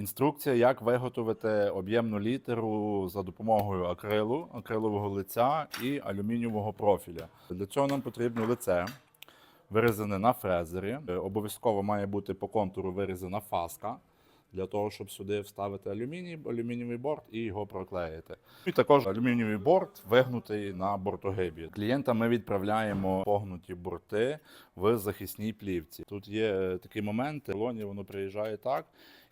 Інструкція, як виготовити об'ємну літеру за допомогою акрилу, акрилового лиця і алюмінієвого профіля. Для цього нам потрібно лице, вирізане на фрезері. Е, Обов'язково має бути по контуру вирізана фаска. Для того, щоб сюди вставити алюміній, алюмінієвий борт і його проклеїти. І також алюмінієвий борт вигнутий на бортогибі. Клієнтам ми відправляємо погнуті борти в захисній плівці. Тут є е, такі моменти, в лоні воно приїжджає так.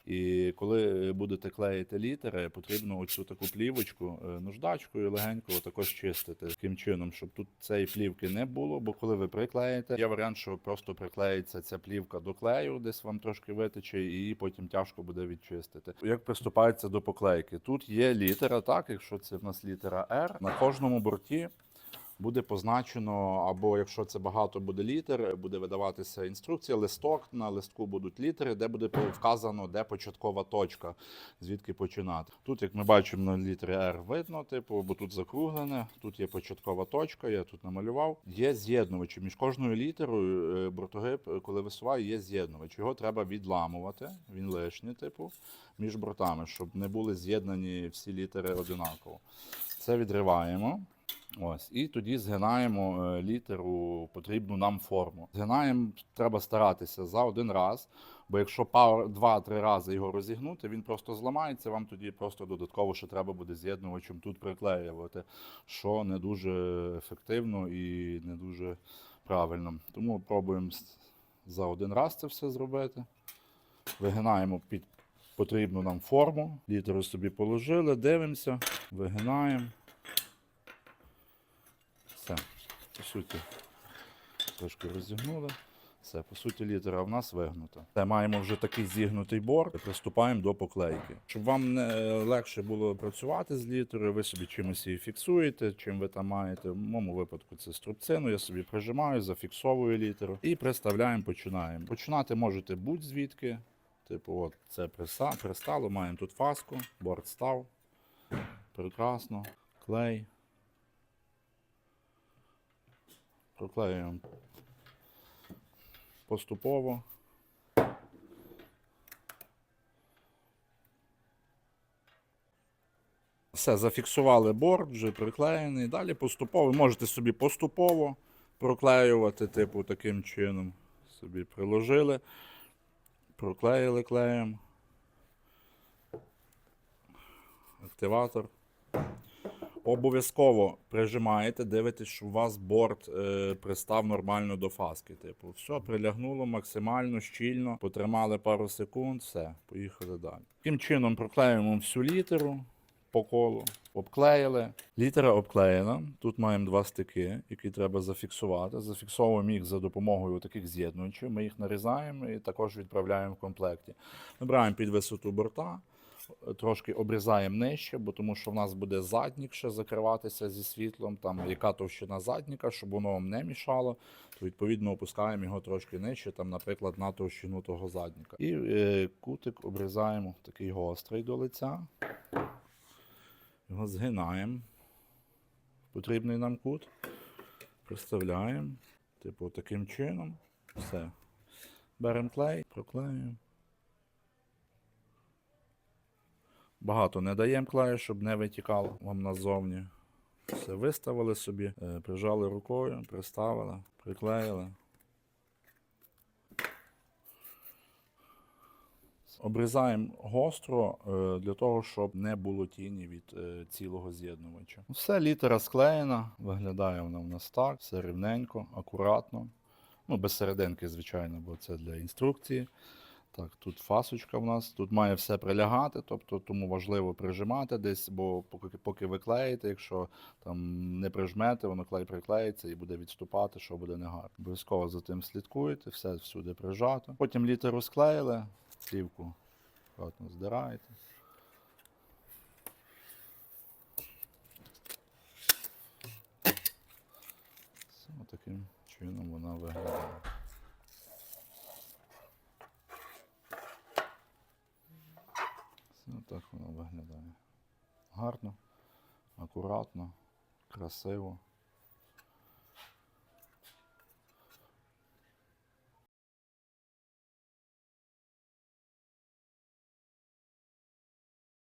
І коли будете клеїти літери, потрібно оцю таку плівочку е, наждачкою легенько також чистити таким чином, щоб тут цієї плівки не було. Бо коли ви приклеїте, є варіант, що просто приклеїться ця плівка до клею, десь вам трошки витече, і потім тяжко буде відчистити. Як приступається до поклейки? Тут є літера, так, якщо це в нас літера R, на кожному борті буде позначено, або якщо це багато буде літер, буде видаватися інструкція, листок на листку будуть літери, де буде вказано, де початкова точка, звідки починати. Тут, як ми бачимо, на літері R видно, типу, бо тут закруглене, тут є початкова точка, я тут намалював. Є з'єднувачі. Між кожною літерою е, бортогиб, е, коли висуває, є з'єднувач. Його треба відламувати, він лишній, типу, між бортами, щоб не були з'єднані всі літери одинаково. Це відриваємо. Ось, і тоді згинаємо е, літеру потрібну нам форму. Згинаємо треба старатися за один раз, бо якщо два-три рази його розігнути, він просто зламається. Вам тоді просто додатково ще треба буде з'єднувачем тут приклеювати, що не дуже ефективно і не дуже правильно. Тому пробуємо за один раз це все зробити. Вигинаємо під потрібну нам форму. Літеру собі положили, дивимося, вигинаємо. Все, по суті, трошки розігнули. Все, по суті, літера в нас вигнута. Це маємо вже такий зігнутий борт. Приступаємо до поклейки. Щоб вам не легше було працювати з літерою, ви собі чимось її фіксуєте, чим ви там маєте. В моєму випадку це струбцину. Я собі прижимаю, зафіксовую літеру і приставляємо, починаємо. Починати можете будь-звідки. Типу, от це пристало, маємо тут фаску, борт став. Прекрасно. Клей. Проклеюємо поступово. Все, зафіксували борт, вже приклеєний. Далі поступово. Можете собі поступово проклеювати, типу, таким чином. Собі приложили, проклеїли клеєм. Активатор. Обов'язково прижимаєте, дивитесь, що у вас борт е, пристав нормально до фаски. Типу, все, прилягнуло максимально щільно, потримали пару секунд, все, поїхали далі. Таким чином проклеюємо всю літеру по колу, обклеїли. Літера обклеєна. Тут маємо два стики, які треба зафіксувати. Зафіксовуємо їх за допомогою таких з'єднувачів. Ми їх нарізаємо і також відправляємо в комплекті. Набираємо під висоту борта трошки обрізаємо нижче, бо тому що в нас буде заднік ще закриватися зі світлом, там яка товщина задніка, щоб воно вам не мішало, то відповідно опускаємо його трошки нижче, там, наприклад, на товщину того задніка. І е, кутик обрізаємо такий гострий до лиця. Його згинаємо. Потрібний нам кут. Приставляємо. Типу таким чином. Все. Беремо клей, проклеюємо. Багато не даємо клею, щоб не витікало вам назовні. Все виставили собі, е, прижали рукою, приставили, приклеїли. Обрізаємо гостро е, для того, щоб не було тіні від е, цілого з'єднувача. Все, літера склеєна, виглядає вона в нас так, все рівненько, акуратно. Ну, без серединки, звичайно, бо це для інструкції. Так, тут фасочка в нас, тут має все прилягати, тобто тому важливо прижимати десь, бо поки, поки ви клеїте, якщо там не прижмете, воно клей приклеїться і буде відступати, що буде негарно. Обов'язково за тим слідкуєте, все всюди прижато. Потім літеру склеїли, плівку акуратно здираєте. Таким чином вона виглядає. Все так воно виглядає. Гарно, акуратно, красиво.